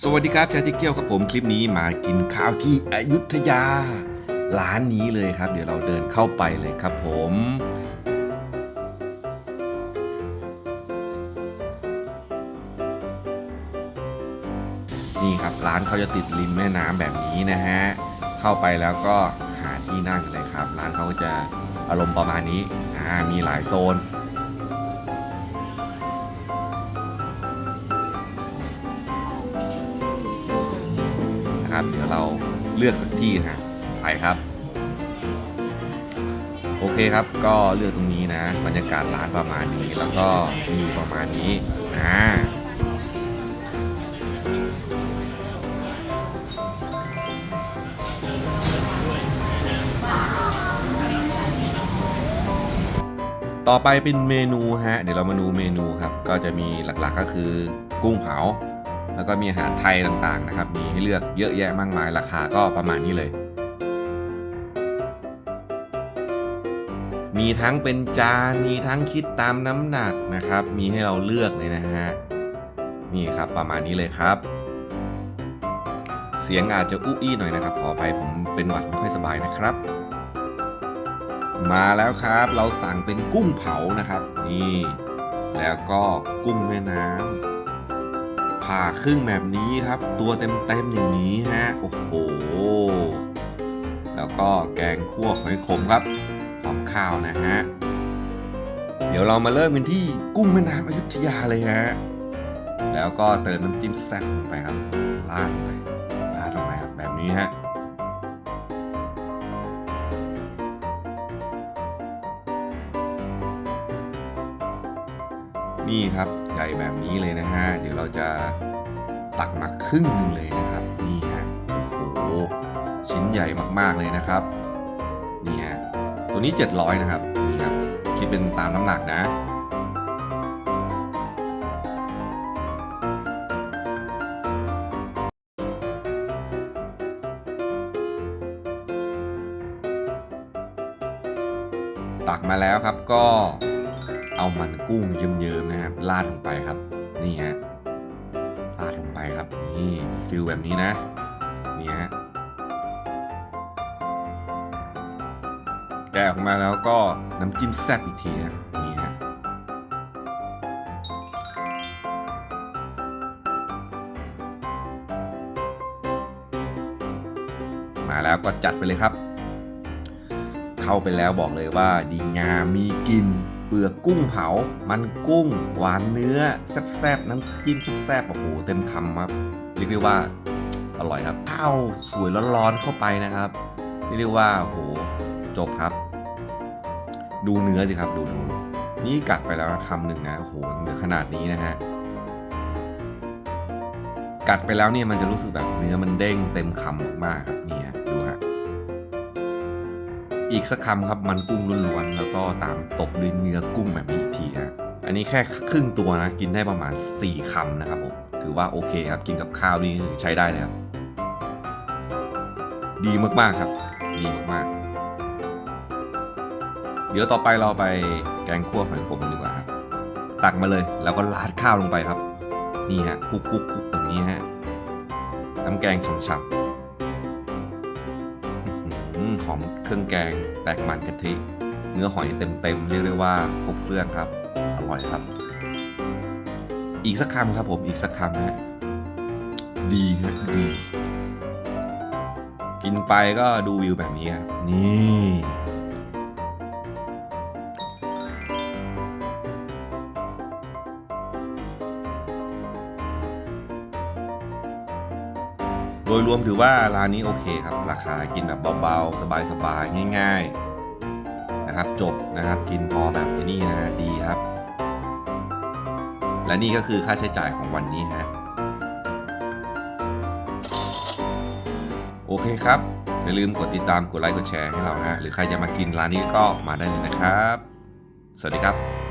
สวัสดีครับชาติเกียวครับผมคลิปนี้มากินข้าวที่อยุธยา ร้านนี้เลยครับ เดี๋ยวเราเดินเข้าไปเลยครับผมนี่ครับร้านเขาจะติดริมแม่น้ำแบบนี้นะฮะ เข้าไปแล้วก็หาที่นั่งเลยครับ ร้านเขาก็จะอารมณ์ประมาณนี้อ่ามีหลายโซน นะครับ เดี๋ยวเราเลือกสักที่นะไปครับ โอเคครับก็เลือกตรงนี้นะ บรรยากาศร้านประมาณนี้แล้วก็วิวประมาณนี้อ่าต่อไปเป็นเมนูฮะ เดี๋ยวเรามาดูเมนูครับ ก็จะมีหลักๆก็คือกุ้งเผา แล้วก็มีอาหารไทยต่างๆนะครับ มีให้เลือกเยอะแยะมากมาย ราคาก็ประมาณนี้เลย มีทั้งเป็นจาน มีทั้งคิดตามน้ำหนักนะครับ มีให้เราเลือกเลยนะฮะ นี่ครับประมาณนี้เลยครับ เสียงอาจจะอู้อี้หน่อยนะครับ ขออภัยผมเป็นหวัดไม่ค่อยสบายนะครับ มาแล้วครับ เราสั่งเป็นกุ้งเผานะครับ นี่ แล้วก็กุ้งแม่น้ำ ผ่าครึ่งแบบนี้ครับ ตัวเต็มๆอย่างนี้ฮะโอ้โห แล้วก็แกงคั่วหอยขมครับพร้อมข้าวนะฮะเดี๋ยวเรามาเริ่มกันที่กุ้งแม่น้ำอยุธยาเลยฮะแล้วก็เติมน้ำจิ้มแซ่บไปครับลาดลงไปราดลงไปครับแบบนี้ฮะ นี่ครับใหญ่แบบนี้เลยนะฮะ เดี๋ยวเราจะตักมาครึ่งหนึ่งเลยนะครับ นี่ฮะโอ้โหชิ้นใหญ่มากๆเลยนะครับ นี่ฮะ ตัวนี้ 700 นะครับ นี่ครับ คิดเป็นตามน้ำหนักนะตักมาแล้วครับก็ เอามันกุ้งเยิ้มๆนะครับราดลงไปครับ นี่ฮะราดลงไปครับ นี่ฟิลแบบนี้นะ นี่ฮะแกะออกมาแล้วก็น้ำจิ้มแซ่บอีกทีฮะนี่ฮะมาแล้วก็จัดไปเลยครับ เข้าไปแล้วบอกเลยว่าดีงามมีกิน เปลือกกุ้งเผา มันกุ้ง หวานเนื้อ แซ่บๆ น้ำจิ้มแซ่บๆ โอ้โห เต็มคำครับ เรียกได้ว่า อร่อยครับข้าวสวยร้อนๆ เข้าไปนะครับ เรียกได้ว่า โอ้โห จบครับ ดูเนื้อสิครับ ดูดูนี่กัดไปแล้วคำหนึ่งนะ โอ้โหเหลือขนาดนี้นะฮะ กัดไปแล้วเนี่ยมันจะรู้สึกแบบเนื้อมันเด้งเต็มคำมากๆครับนี่ อีกสักคำครับมันกุ้งล้วนๆแล้วก็ตามตบด้วยเนื้อกุ้งแบบนี้อีกทีฮะอันนี้แค่ครึ่งตัวนะกินได้ประมาณ 4คำนะครับผมถือว่าโอเคครับกินกับข้าวนี่ใช้ได้เลยครับดีมากๆครับ ดีมากๆ เดี๋ยวต่อไปเราไปแกงคั่วหอยขมกันดีกว่าครับตักมาเลยแล้วก็ราดข้าวลงไปครับ นี่ฮะคุกคุกคุกแบบนี้ฮะน้ำแกงฉ่ำๆ หอหอมเครื่องแกง แตกมันกะทิ เนื้อหอยเต็มๆ เรียกได้ว่าครบเครื่องครับ อร่อยครับ อีกสักคำครับผมอีกสักคำฮะดีฮะดี กินไปก็ดูวิวแบบนี้ครับนี่ ดยรวมถือว่าร้านนี้โอเคครับ ราคากินแบบเบาๆ สบายๆ ง่ายๆนะครับ จบนะครับกินพอแบบนี้นะฮะดีครับ และนี่ก็คือค่าใช้จ่ายของวันนี้ฮะโอเคครับอย่าลืมกดติดตามกดไลค์กดแชร์ให้เรานะหรือใครจะมากินร้านนี้ก็มาได้เลยนะครับ สวัสดีครับ